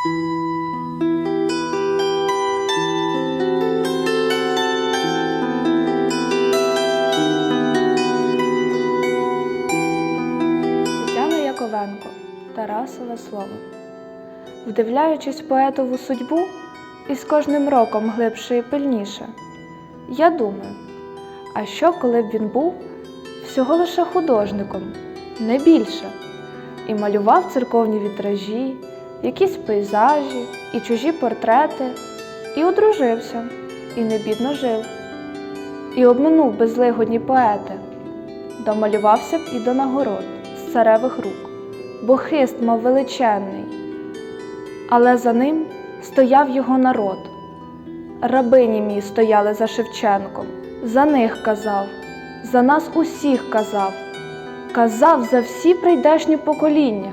Тетяна Яковенко, Тарасове слово. Вдивляючись поетову судьбу, і з кожним роком глибше і пильніше, я думаю, а що, коли б він був всього лише художником, не більше, і малював церковні вітражі, якісь пейзажі і чужі портрети, і одружився, і не бідно жив, і обминув безлигодні поети, домалювався б і до нагород з царевих рук, бо хист мав величенний, але за ним стояв його народ. Рабині мій стояли за Шевченком, за них казав, за нас усіх казав, казав за всі прийдешні покоління.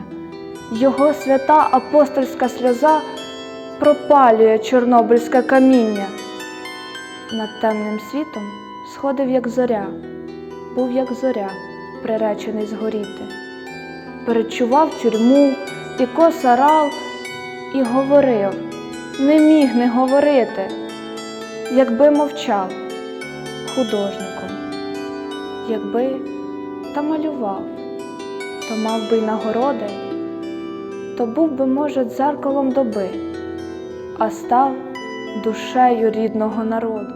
Його свята апостольська сльоза пропалює чорнобильське каміння. Над темним світом сходив, як зоря, був як зоря, приречений згоріти. Перечував тюрму і косарал, і говорив, не міг не говорити, якби мовчав художником, якби та малював, то мав би й нагороди, то був би, може, дзеркалом доби, а став душею рідного народу.